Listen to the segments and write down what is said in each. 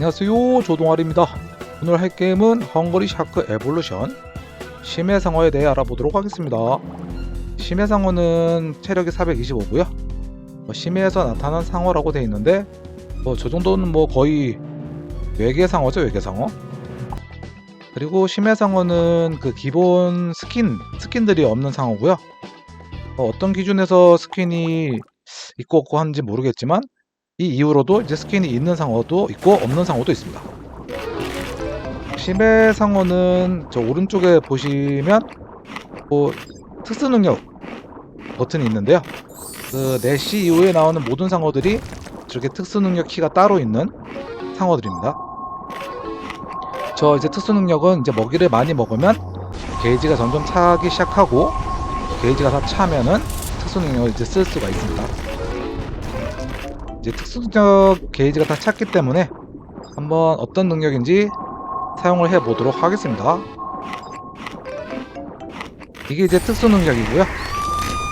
안녕하세요. 조동아리입니다. 오늘 할 게임은 헝거리 샤크 에볼루션 심해상어에 대해 알아보도록 하겠습니다. 심해상어는 체력이 425고요. 심해에서 나타난 상어라고 되어 있는데 뭐 저 정도는 뭐 거의 외계상어죠 외계상어. 그리고 심해상어는 그 기본 스킨 스킨들이 없는 상어고요. 어, 어떤 기준에서 스킨이 있고 없고 하는지 모르겠지만 이 이후로도 이제 스킨이 있는 상어도 있고 없는 상어도 있습니다. 심해 상어는 저 오른쪽에 보시면 뭐 특수 능력 버튼이 있는데요. 그 내시 이후에 나오는 모든 상어들이 저렇게 특수 능력 키가 따로 있는 상어들입니다. 저 이제 특수 능력은 이제 먹이를 많이 먹으면 게이지가 점점 차기 시작하고 게이지가 다 차면은 특수 능력을 이제 쓸 수가 있습니다. 이제 특수적 게이지가 다 찼기 때문에 한번 어떤 능력인지 사용을 해 보도록 하겠습니다. 이게 이제 특수 능력이고요.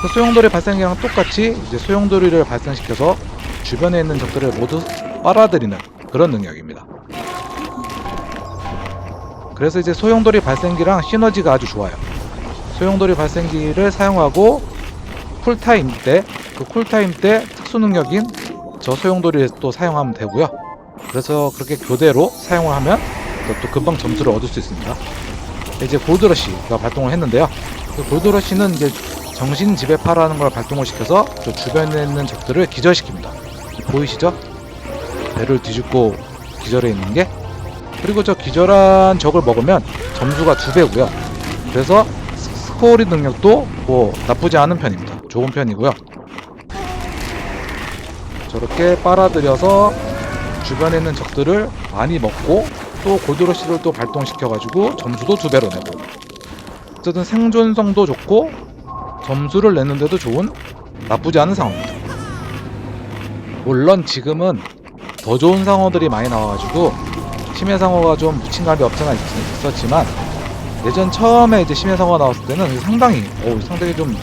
그 소용돌이 발생기랑 똑같이 이제 소용돌이를 발생시켜서 주변에 있는 적들을 모두 빨아들이는 그런 능력입니다. 그래서 이제 소용돌이 발생기랑 시너지가 아주 좋아요. 소용돌이 발생기를 사용하고 쿨타임 때, 그 쿨타임 때 특수 능력인 저 소용돌이를 또 사용하면 되고요. 그래서 그렇게 교대로 사용을 하면 또, 또 금방 점수를 얻을 수 있습니다. 이제 골드러시가 발동을 했는데요. 그 골드러시는 이제 정신 지배파라는 걸 발동을 시켜서 저 주변에 있는 적들을 기절시킵니다. 보이시죠? 배를 뒤집고 기절해 있는 게 그리고 저 기절한 적을 먹으면 점수가 두 배고요. 그래서 스- 스코어리 능력도 뭐 나쁘지 않은 편입니다. 좋은 편이고요. 저렇게 빨아들여서 주변에 있는 적들을 많이 먹고 또 골드러시를 또 발동시켜가지고 점수도 두 배로 내고 어쨌든 생존성도 좋고 점수를 내는데도 좋은 나쁘지 않은 상어입니다. 물론 지금은 더 좋은 상어들이 많이 나와가지고 심해 상어가 좀 묻힌감이 없잖아 있- 있었지만 예전 처음에 이제 심해 상어가 나왔을 때는 상당히 어 상당히 좀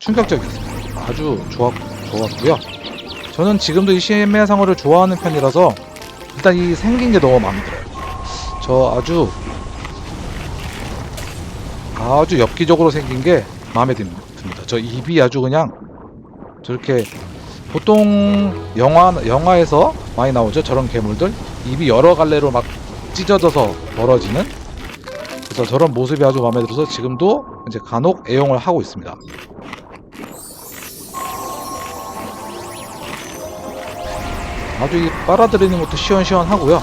충격적이었습니다. 아주 좋았 좋았고요. 저는 지금도 이 심해 상어를 좋아하는 편이라서 일단 이 생긴 게 너무 마음에 들어요. 저 아주 아주 엽기적으로 생긴 게 마음에 듭- 듭니다. 저 입이 아주 그냥 저렇게 보통 영화 영화에서 많이 나오죠. 저런 괴물들 입이 여러 갈래로 막 찢어져서 벌어지는 그래서 저런 모습이 아주 마음에 들어서 지금도 이제 간혹 애용을 하고 있습니다. 아주 이 빨아들이는 것도 시원시원하고요.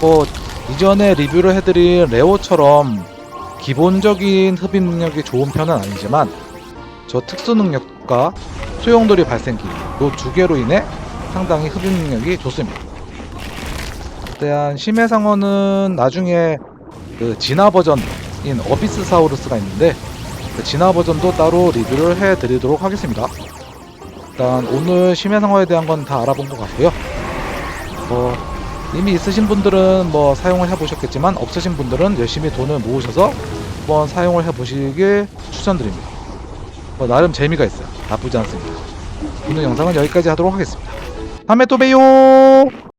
뭐 이전에 리뷰를 해드린 레오처럼 기본적인 흡입 능력이 좋은 편은 아니지만 저 특수 능력과 소용돌이 발생기 이 두 개로 인해 상당히 흡입 능력이 좋습니다. 대한 심해 상어는 나중에 그 진화 버전인 어비스 사우루스가 있는데 그 진화 버전도 따로 리뷰를 해드리도록 하겠습니다. 일단 오늘 심해상어에 대한 건 다 알아본 것 같고요. 뭐 이미 있으신 분들은 뭐 사용을 해보셨겠지만 없으신 분들은 열심히 돈을 모으셔서 한번 사용을 해보시길 추천드립니다. 뭐 나름 재미가 있어요. 나쁘지 않습니다. 오늘 영상은 여기까지 하도록 하겠습니다. 다음에 또 봬요.